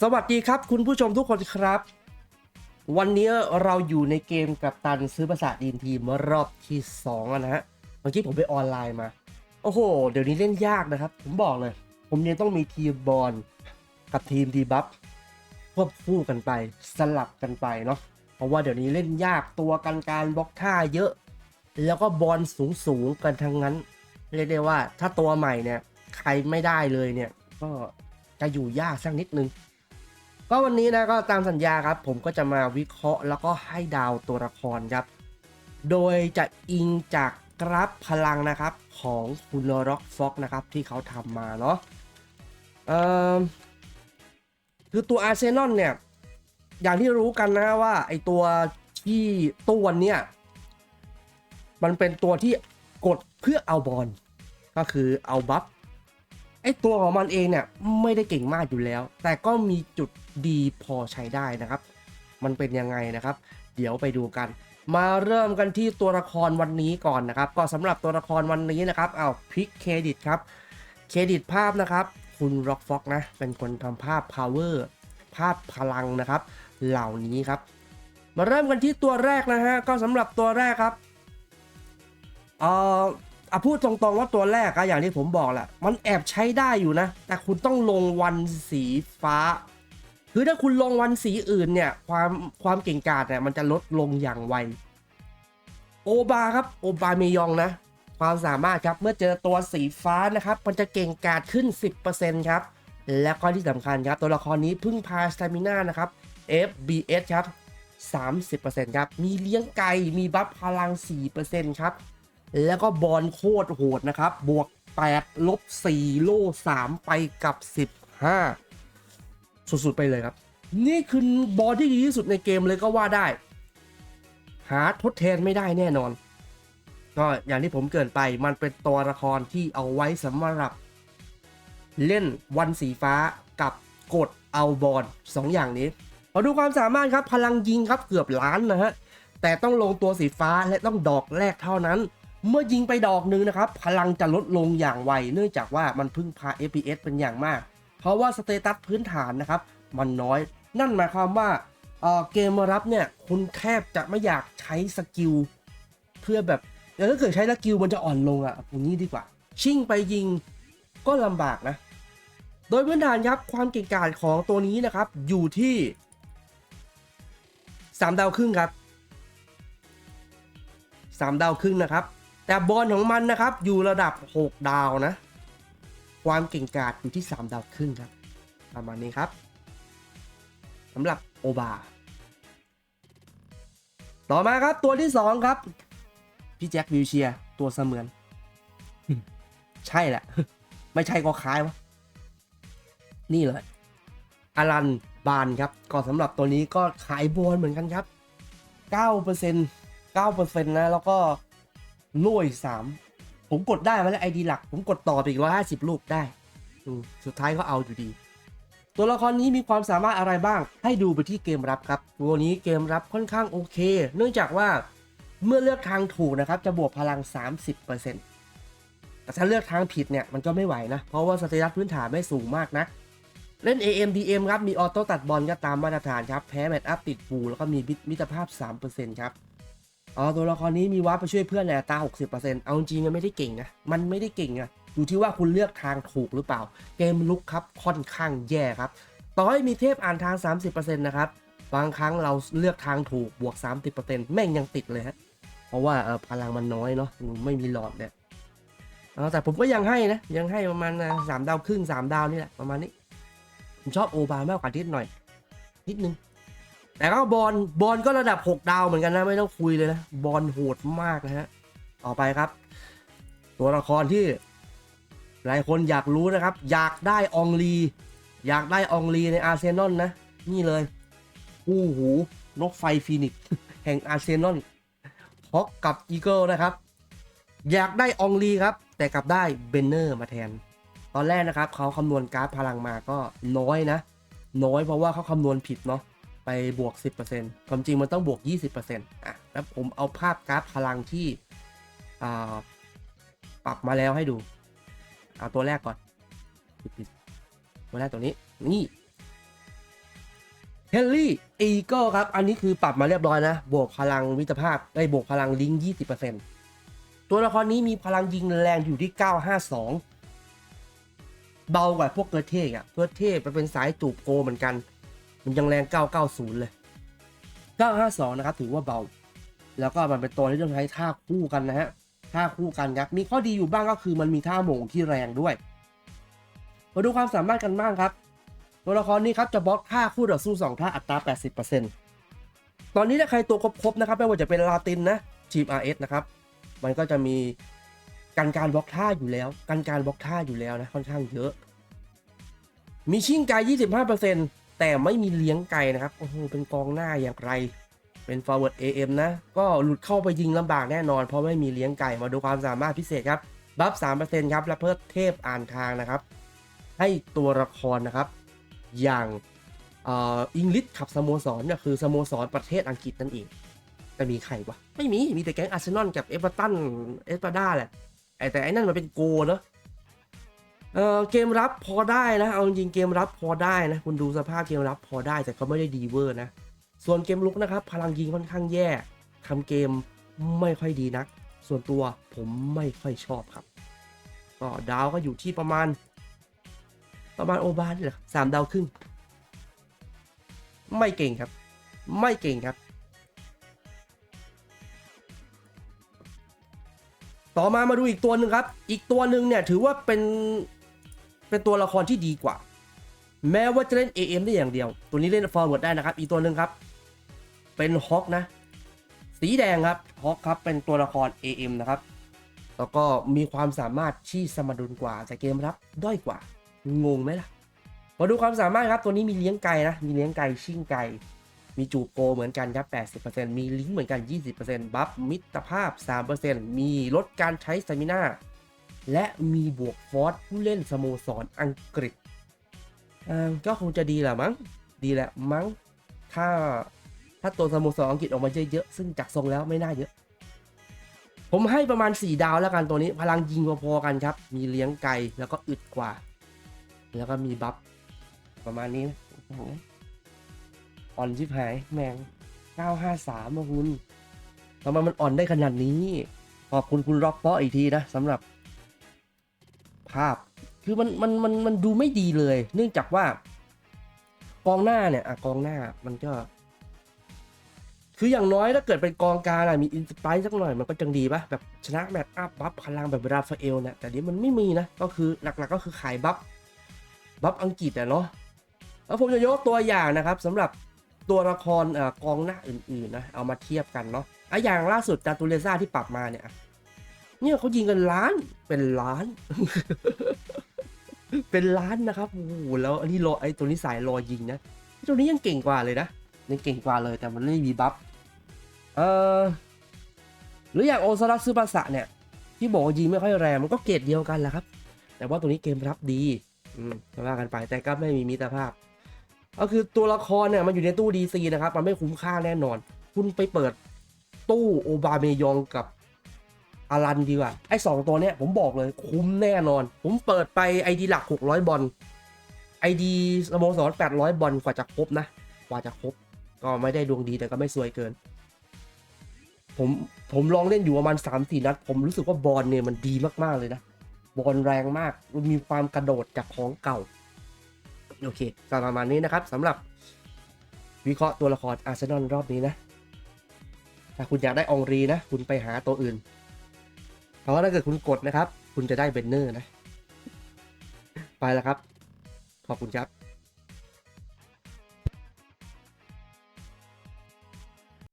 สวัสดีครับคุณผู้ชมทุกคนครับ วันนี้เราอยู่ในเกมกับตันซื้อประสาทดินทีมรอบที่2นะฮะเมื่อกี้ผมไปออนไลน์มา โอ้โห เดี๋ยวนี้เล่นยากนะครับ ผมบอกเลย ผมยังต้องมีทีมบอลกับทีมดีบัฟควบคู่กันไปสลับกันไปเนาะเพราะว่าเดี๋ยวนี้เล่นยากตัวกันการบล็อกท่าเยอะ แล้วก็บอลสูงสูงกันทั้งนั้น เรียกได้ว่าถ้าตัวใหม่เนี่ย ใครไม่ได้เลยเนี่ย ก็จะอยู่ยากสักนิดนึง ก็วันนี้นะก็ตามสัญญาครับ ผมก็จะมาวิเคราะห์แล้วก็ให้ดาวตัวละครครับ โดยจะอิงจากกราฟพลังนะครับของคุณร็อกฟ็อกนะครับที่เขาทำมาเนาะคือตัวอาร์เซนอลเนี่ย อย่างที่รู้กันนะว่าไอตัวที่ตู้วันเนี่ย มันเป็นตัวที่กดเพื่อเอาบอลก็คือเอาบัฟ ไอตัวของมันเองเนี่ยไม่ได้เก่งมากอยู่แล้ว แต่ก็มีจุดดีพอใช้ได้นะครับ มันเป็นยังไงนะครับ เดี๋ยวไปดูกัน มาเริ่มกันที่ตัวละครวันนี้ก่อนนะครับ ก็สำหรับตัวละครวันนี้นะครับเอาพลิกเครดิตครับเครดิตภาพนะครับ คุณร็อกฟ็อกนะเป็นคนทำภาพ power ภาพพลังนะครับ เหล่านี้ครับ มาเริ่มกันที่ตัวแรกนะฮะก็สำหรับตัวแรกครับเอ่อ อะพูดตรงๆว่าตัวแรกอะอย่างที่ผมบอกแหละมันแอบใช้ได้อยู่นะ แต่คุณต้องลงวันสีฟ้า คือถ้าคุณลงวันสีอื่นเนี่ย ความความเก่งกาจเนี่ยมันจะลดลงอย่างไว โอบาครับ โอบาเมยองนะ ความสามารถครับเมื่อเจอตัวสีฟ้านะครับ มันจะเก่งกาจขึ้น 10%ครับ แล้วก็ที่สำคัญครับ ตัวละครนี้พึ่งพาสตามิน่านะครับ FBS ครับ 30%ครับ มีเลี้ยงไก่มีบัฟพลัง 4%ครับ แล้วก็บอลโคตรโหดนะครับ บวก 8 ลบ 4 โล่ 3 ไปกับ 15 สุด ๆ ไปเลยครับ นี่คือบอลที่ดีที่สุดในเกมเลยก็ว่าได้ หาทดแทนไม่ได้แน่นอน ก็อย่างที่ผมเกินไปมันเป็นตัวละครที่เอาไว้สำหรับ เล่นวันสีฟ้ากับกดเอาบอลสองอย่างนี้มาดูความสามารถครับพลังยิงครับเกือบล้านนะฮะแต่ต้องลงตัวสีฟ้าและต้องดอกแรกเท่านั้น เมื่อยิงไปดอกหนึ่งนะครับ พลังจะลดลงอย่างไว เนื่องจากว่ามันพึ่งพา FPS เป็นอย่างมาก เพราะว่าสเตตัสพื้นฐานนะครับ มันน้อย นั่นหมายความว่าเเกมรับเนี่ยคุณแทบจะไม่อยากใช้สกิลเพื่อแบบแล้วถ้าเกิดใช้สกิลมันจะอ่อนลงอะ่ะอย่างนี้ดีกว่า ชิ่งไปยิงก็ลำบากนะ โดยพื้นฐานครับความเก่งกาจของตัวนี้นะครับ อยู่ที่ 3 ดาวครึ่งครับ 3 ดาวครึ่งนะครับ แต่บอลของมันนะครับ อยู่ระดับ 6 ดาวนะ ความเก่งกาจอยู่ที่ 3 ดาวครึ่งครับ ประมาณนี้ครับสำหรับโอบา ต่อมาครับตัวที่ 2 ครับ พี่แจ็ควิวเชียตัวเสมือน ใช่แหละ ไม่ใช่ก็คล้ายวะ นี่เลยอารันบานครับ ก็สำหรับตัวนี้ก็ขายบอลเหมือนกันครับ 9% 9%นะ แล้วก็ ลุยสามผมกดได้มาแล้วไอดีหลัก ผมกดต่อไปอีก150ลูกได้สุดท้ายก็เอาอยู่ดี ตัวละครนี้มีความสามารถอะไรบ้าง ให้ดูไปที่เกมรับครับ ตัวนี้เกมรับค่อนข้างโอเค เนื่องจากว่าเมื่อเลือกทางถูกนะครับ จะบวกพลัง 30%แต่ถ้าเลือกทางผิดเนี่ย มันก็ไม่ไหวนะ เพราะว่าสเตตัสพื้นฐานไม่สูงมากนะเล่น AMDM ครับ มีออโต้ตัดบอลก็ตามมาตรฐานครับ แพ้แมตช์อัพติดปูแล้วก็มีมิตรภาพ 3%ครับ อ๋อตัวละครนี้มีวาร์ปไปช่วยเพื่อนในอัตรา60%เอาจริงๆมันไม่ได้เก่งนะ มันไม่ได้เก่งอะอยู่ที่ว่าคุณเลือกทางถูกหรือเปล่า เกมลุกครับค่อนข้างแย่ครับ ต่อให้มีเทพอ่านทาง 30%นะครับ บางครั้งเราเลือกทางถูกบวก 30%แม่งยังติดเลยฮะ เพราะว่าเออพลังมันน้อยเนาะ ไม่มีหลอดเนี่ยเอแต่ผมก็ยังให้นะ ยังให้ประมาณสามดาวครึ่งสามดาวนี่แหละประมาณนี้ ผมชอบโอบามากกว่านิดหน่อย นิดนึง แต่ก็บอลบอลก็ระดับ 6 ดาวเหมือนกันนะ ไม่ต้องคุยเลยนะ บอลโหดมากนะฮะ ต่อไปครับ ตัวละครที่ หลายคนอยากรู้นะครับ อยากได้องลี อยากได้องลีในอาร์เซนอลนะ นี่เลยคู่หู นกไฟฟีนิกแห่งอาร์เซนอลฮอกกับอีเกิลนะครับ อยากได้องลีครับ แต่กลับได้เบนเนอร์มาแทน ตอนแรกนะครับเขาคำนวณกราฟพลังมาก็น้อยนะ น้อยเพราะว่าเขาคำนวณผิดเนาะ ไปบวก 10%ความจริงมันต้องบวก 20%อะแล้วผมเอาภาพกราฟพลังที่ปรับมาแล้วให้ดู เอาตัวแรกก่อนผิดผิดมาได้ตัวนี้ นี่เฮนรี่อีเกิลครับ อันนี้คือปรับมาเรียบร้อยนะ บวกพลังวิตรภาพได้บวกพลังลิงยี่สิบเปอร์เซ็นตัวละครนี้มีพลังยิงแรงอยู่ที่ 952 เบากว่าพวกเกอร์เทกอะเกอร์เทกมันเป็นสายจูบโกเหมือนกัน มันยังแรง 990 เลย 952 นะครับ ถือว่าเบา แล้วก็มันเป็นตัวที่ต้องใช้ท่าคู่กันนะฮะ ท่าคู่กันครับ มีข้อดีอยู่บ้างก็คือมันมีท่าโหม่งที่แรงด้วย มาดูความสามารถกันบ้างครับ ตัวละครนี้ครับจะบล็อกท่าคู่ต่อสู้ 2 ท่าอัตรา 80%ตอนนี้ถ้าใครตัวครบๆนะครับไม่ว่าจะเป็นลาตินนะทีม RS นะครับ มันก็จะมีการการบล็อกท่าอยู่แล้วการการบล็อกท่าอยู่แล้วนะค่อนข้างเยอะ มีชิ่งไก25% แต่ไม่มีเลี้ยงไกนะครับ โอ้โห เป็นกองหน้าอย่างไร เป็น forward AM นะ ก็หลุดเข้าไปยิงลำบากแน่นอน เพราะไม่มีเลี้ยงไก่ มาดูความสามารถพิเศษครับ บัฟ 3%ครับ และเพิ่มเทพอ่านทางนะครับ ให้ตัวละครนะครับ อย่างอังกฤษขับสโมสรเนี่ยคือสโมสรประเทศอังกฤษนั่นเองจะมีใครวะ ไม่มี มีแต่แก๊งอาร์เซนอลกับเอเวอร์ตัน เอสปาด้าแหละไอแต่ไอ้นั่นมันเป็นโกเนอะ เออเกมรับพอได้นะ เอาจริงเกมรับพอได้นะ คุณดูสภาพเกมรับพอได้แต่ก็ไม่ได้ดีเวอร์นะ ส่วนเกมลุกนะครับ พลังยิงค่อนข้างแย่ทำเกมไม่ค่อยดีนัก ส่วนตัวผมไม่ค่อยชอบครับ ก็ดาวก็อยู่ที่ประมาณ ประมาณโอบานนี่แหละสามดาวครึ่ง ไม่เก่งครับ ไม่เก่งครับ ต่อมามาดูอีกตัวหนึ่งครับ อีกตัวหนึ่งเนี่ยถือว่าเป็น เป็นตัวละครที่ดีกว่า แม้ว่าจะเล่น AM ได้อย่างเดียว ตัวนี้เล่น forward ได้นะครับ อีกตัวหนึ่งครับ เป็นฮอกนะ สีแดงครับฮอกครับ เป็นตัวละคร AM นะครับ แล้วก็มีความสามารถที่สมดุลกว่า แต่เกมรับด้อยกว่า งงไหมล่ะ มาดูความสามารถครับ ตัวนี้มีเลี้ยงไก่นะ มีเลี้ยงไก่ชิ่งไก่มีจูบโกเหมือนกันครับ 80%มีลิงก์เหมือนกัน 20%บัฟมิตรภาพ 3%มีลดการใช้สมิน่า และมีบวกฟอสผู้เล่นสโมสรอังกฤษก็คงจะดีแหละมั้ง ดีแหละมั้ง ถ้าถ้าตัวสโมสรอังกฤษออกมาเยอะๆ ซึ่งจากทรงแล้วไม่น่าเยอะ ผมให้ประมาณ 4 ดาวแล้วกันตัวนี้ พลังยิงพอๆกันครับ มีเลี้ยงไกลแล้วก็อึดกว่า แล้วก็มีบัฟประมาณนี้นะอ่อนชิบหายแมง 953มาคุณทำไมมันอ่อนได้ขนาดนี้ ขอบคุณคุณร็อกเพาะอีกทีนะสำหรับ ภาพคือมันมันมันมันดูไม่ดีเลย เนื่องจากว่ากองหน้าเนี่ยอะกองหน้ามันก็ คืออย่างน้อยถ้าเกิดเป็นกองกลางอะมีอินสปร์สักหน่อยมันก็จังดีปะแบบชนะแมตช์อัพบัฟพลังแบบราฟาเอลเนี่ยแต่นี้มันไม่มีนะ ก็คือหลักๆก็คือขายบัฟบัฟอังกฤษอะเนาะแล้วผมจะยกตัวอย่างนะครับสำหรับตัวละครอ่อกองหน้าอื่นๆนะเอามาเทียบกันเนาะอะอย่างล่าสุดจาตูเลซ่าที่ปรับมาเนี่ย เนี่ยเขายิงกันล้านเป็นล้าน เป็นล้านนะครับโอ้โหแล้วอันนี้รอไอ้ตัวนี้สายรอยิงนะตัวนี้ยังเก่งกว่าเลยนะยังเก่งกว่าเลยแต่มันไม่มีบัฟเออหรืออย่างโอซารัสซึบาสะเนี่ย ที่บอกยิงไม่ค่อยแรงมันก็เกรดเดียวกันแหละครับ แต่ว่าตัวนี้เกมรับดีอืมก็ว่ากันไปแต่ก็ไม่มีมิตรภาพ ก็คือตัวละครเนี่ยมันอยู่ในตู้ดีซีนะครับ มันไม่คุ้มค่าแน่นอน คุณไปเปิดตู้โอบาเมยองกับ อารันดีกว่า ไอ้สองตัวเนี้ยผมบอกเลยคุ้มแน่นอน ผมเปิดไปไอดีหลัก 600 บอลไอดีสโมสร800 บอลกว่าจะครบนะ กว่าจะครบ ก็ไม่ได้ดวงดีแต่ก็ไม่สวยเกิน ผมผมลองเล่นอยู่ประมาณ3 4นัด ผมรู้สึกว่าบอลเนี่ยมันดีมากๆเลยนะ บอลแรงมากมีความกระโดดจากของเก่า โอเคก็ประมาณนี้นะครับสำหรับวิเคราะห์ตัวละครอาร์เซนอลรอบนี้นะ ถ้าคุณอยากได้องรีนะ คุณไปหาตัวอื่น เพราะว่าถ้าเกิดคุณกดนะครับ คุณจะได้เบนเนอร์นะ ไปแล้วครับ ขอบคุณครับ